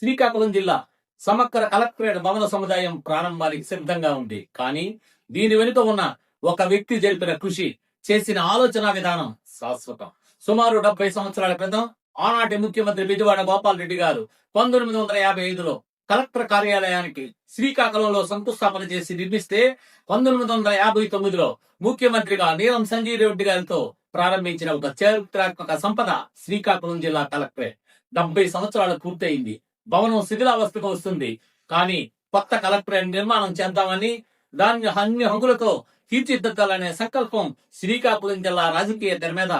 శ్రీకాకుళం జిల్లా సమగ్ర కలెక్టరేట్ భవన సముదాయం ప్రారంభానికి సిద్ధంగా ఉంది. కానీ దీని వెనుక ఉన్న ఒక వ్యక్తి జరిపిన కృషి చేసిన ఆలోచన విధానం శాశ్వతం. సుమారు డెబ్బై సంవత్సరాల క్రితం ఆనాటి ముఖ్యమంత్రి బిజువాడ గోపాల్ రెడ్డి గారు పంతొమ్మిది వందల యాభై ఐదులో కలెక్టర్ కార్యాలయానికి శ్రీకాకుళంలో శంకుస్థాపన చేసి నిర్మిస్తే పంతొమ్మిది వందల యాభై తొమ్మిదిలో ముఖ్యమంత్రిగా నీలం సంజీవ్ రెడ్డి గారితో ప్రారంభించిన ఒక చారిత్రాత్మక సంపద శ్రీకాకుళం జిల్లా కలెక్టరేట్. డెబ్బై సంవత్సరాలు పూర్తయింది. భవనం శిథిలావస్థకు వస్తుంది. కానీ కొత్త కలెక్టరేట్ నిర్మాణం చేద్దామని దాన్ని అన్ని హంగులతో తీర్చిదిద్దాలనే సంకల్పం శ్రీకాకుళం జిల్లా రాజకీయ తెర మీద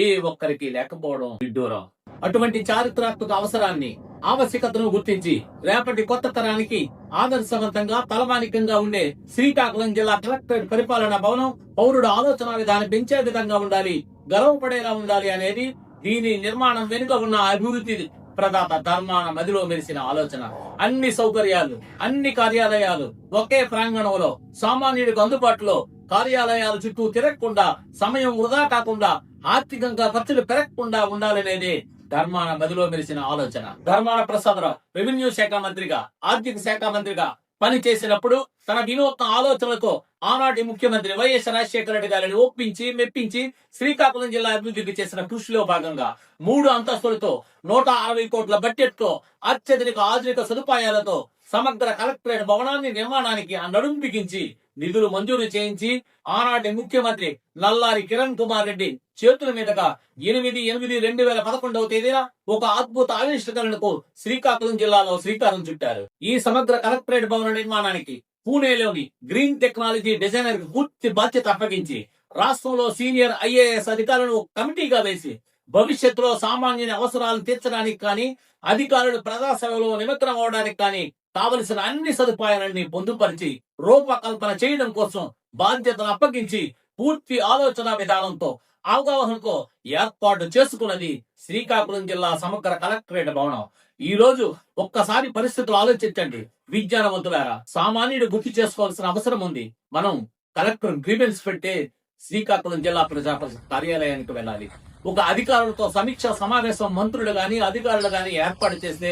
ఏ ఒక్కరికి లేకపోవడం విడ్డూరం. అటువంటి చారిత్రాత్మక అవసరాన్ని ఆవశ్యకతను గుర్తించి రేపటి కొత్త తరానికి ఆదర్శవంతంగా తలమానికంగా ఉండే శ్రీకాకుళం జిల్లా కలెక్టరేట్ పరిపాలన భవనం పౌరుడు ఆలోచన విధానం పెంచే విధంగా ఉండాలి గర్వపడేలా ఉండాలి అనేది దీని నిర్మాణం వెనుక ఉన్న అభివృద్ధి ప్రదాత ధర్మాన మదిలో మెరిసిన ఆలోచన. అన్ని సౌకర్యాలు అన్ని కార్యాలయాలు ఒకే ప్రాంగణంలో సామాన్యుడికి అందుబాటులో కార్యాలయాల చుట్టూ తిరగకుండా సమయం వృధా కాకుండా ఆర్థికంగా ఖర్చులు పెరగకుండా ఉండాలనేది ధర్మాన మదిలో మెరిసిన ఆలోచన. ధర్మాన ప్రసాదరావు రెవెన్యూ శాఖ మంత్రిగా ఆర్థిక శాఖ మంత్రిగా పని చేసినప్పుడు తన వినూత్న ఆలోచనలతో ఆనాటి ముఖ్యమంత్రి వైఎస్ రాజశేఖర రెడ్డి గారిని ఒప్పించి మెప్పించి శ్రీకాకుళం జిల్లా అభివృద్ధికి చేసిన కృషిలో భాగంగా మూడు అంతస్తులతో నూట అరవై కోట్ల బడ్జెట్తో అత్యధిక ఆధునిక సదుపాయాలతో సమగ్ర కలెక్టరేట్ భవనాన్ని నిర్మాణానికి ఆ నడుం బిగించి నిధులు మంజూరు చేయించి ఆనాటి ముఖ్యమంత్రి నల్లారి కిరణ్ కుమార్ రెడ్డి చేతుల మీదుగా ఎనిమిది ఎనిమిది రెండు వేల పదకొండవ తేదీన ఒక అద్భుత ఆవిష్కరణకు శ్రీకాకుళం జిల్లాలో శ్రీకారం చుట్టారు. ఈ సమగ్ర కలెక్టరేట్ భవన నిర్మాణానికి పూణేలోని గ్రీన్ టెక్నాలజీ డిజైనర్కి పూర్తి బాధ్యత అప్పగించి రాష్ట్రంలో సీనియర్ ఐఏఎస్ అధికారులను కమిటీగా వేసి భవిష్యత్తులో సామాన్యుని అవసరాలు తీర్చడానికి కానీ అధికారులు ప్రజాసేవలో నిమగ్నం అవడానికి కానీ కావలసిన అన్ని సదుపాయాలన్నీ పొందుపరిచి రూపకల్పన చేయడం కోసం బాధ్యతను అప్పగించి పూర్తి ఆలోచన విధానంతో అవగాహనతో ఏర్పాటు చేసుకున్నది శ్రీకాకుళం జిల్లా సమగ్ర కలెక్టరేట్ భవనం. ఈ రోజు ఒక్కసారి పరిస్థితులు ఆలోచించండి. విజ్ఞానవంతులారా సామాన్యుడు గుర్తు చేసుకోవాల్సిన అవసరం ఉంది. మనం కలెక్టర్ గ్రీవెన్స్ పెట్టే శ్రీకాకుళం జిల్లా ప్రజా కార్యాలయానికి వెళ్ళాలి. ఒక అధికారులతో సమీక్ష సమావేశం మంత్రులు గాని అధికారులు గాని ఏర్పాటు చేస్తే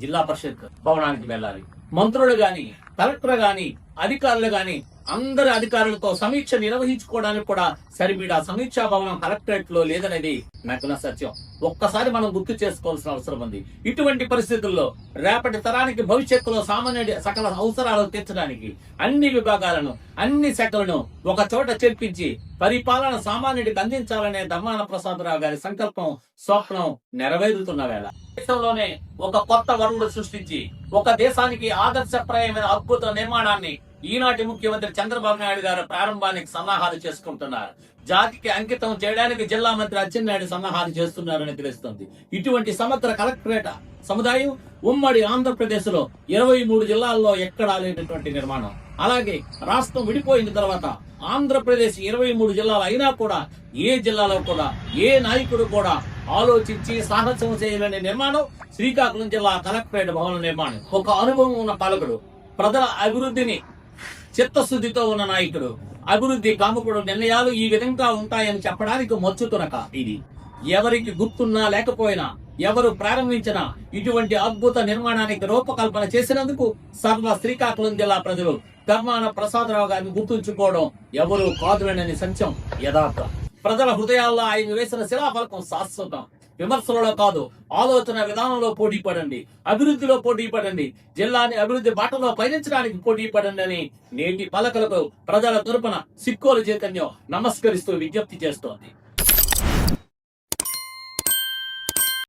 జిల్లా పరిషత్ భవనానికి వెళ్ళాలి. మంత్రులు గాని కలెక్టర్ గాని అధికారులు గాని అందరి అధికారులతో సమీక్ష నిర్వహించుకోవడానికి కూడా సరిపీడ సమీక్షా భవనం కలెక్టరేట్లో లేదనేది నగ్న సత్యం. ఒక్కసారి మనం గుర్తు చేసుకోవాల్సిన అవసరం ఉంది. ఇటువంటి పరిస్థితుల్లో రేపటి తరానికి భవిష్యత్తులో సామాన్యుడి సకల అవసరాలు తీర్చడానికి అన్ని విభాగాలను అన్ని శాఖలను ఒక చోట చేర్పించి పరిపాలన సామాన్యుడికి అందించాలనే ధర్మాన ప్రసాదరావు గారి సంకల్పం స్వప్నం నెరవేరుతున్న వేళ. దేశంలోనే ఒక కొత్త వరుడు సృష్టించి ఒక దేశానికి ఆదర్శప్రాయమైన అద్భుత నిర్మాణాన్ని ఈనాటి ముఖ్యమంత్రి చంద్రబాబు నాయుడు గారు ప్రారంభానికి సన్నాహాలు చేసుకుంటున్నారు. జాతికి అంకితం చేయడానికి జిల్లా మంత్రి అచ్చెన్నాయుడు సన్నాహాలు చేస్తున్నారని తెలుస్తుంది. ఇటువంటి సమగ్ర కలెక్టరేట్ సముదాయం ఉమ్మడి ఆంధ్రప్రదేశ్లో ఇరవై మూడు జిల్లాల్లో ఎక్కడా లేనటువంటి నిర్మాణం. అలాగే రాష్ట్రం విడిపోయిన తర్వాత ఆంధ్రప్రదేశ్ ఇరవై మూడు జిల్లాలు అయినా కూడా ఏ జిల్లాలో కూడా ఏ నాయకుడు కూడా ఆలోచించి సాహసం చేయలేని నిర్మాణం శ్రీకాకుళం జిల్లా కలెక్టరేట్ భవన నిర్మాణం. ఒక అనుభవం ఉన్న పాలకుడు ప్రజల అభివృద్ధిని చిత్తశుద్ధితో ఉన్న నాయకుడు. అభివృద్ధి కాముకుడు నిర్ణయాలు ఈ విధంగా ఉంటాయని చెప్పడానికి మొచ్చుతునక ఇది. ఎవరికి గుర్తున్నా లేకపోయినా ఎవరు ప్రారంభించినా ఇటువంటి అద్భుత నిర్మాణానికి రూపకల్పన చేసినందుకు సర్వ శ్రీకాకుళం జిల్లా ప్రజలు ధర్మాన ప్రసాదరావు గారిని గుర్తుంచుకోవడం ఎవరు కాదులనని సత్యం యథార్థం. ప్రజల హృదయాల్లో ఆయన వేసిన శిలాఫలకం శాశ్వతం. విమర్శలలో కాదు ఆలోచన విధానంలో పోటీ పడండి అభివృద్ధిలో పోటీ పడండి జిల్లాని అభివృద్ధి బాటలో పయనించడానికి పోటీ పడండి అని నేటి పలకలకు ప్రజల తరపున సిక్కోలు చైతన్యం నమస్కరిస్తూ విజ్ఞప్తి చేస్తోంది.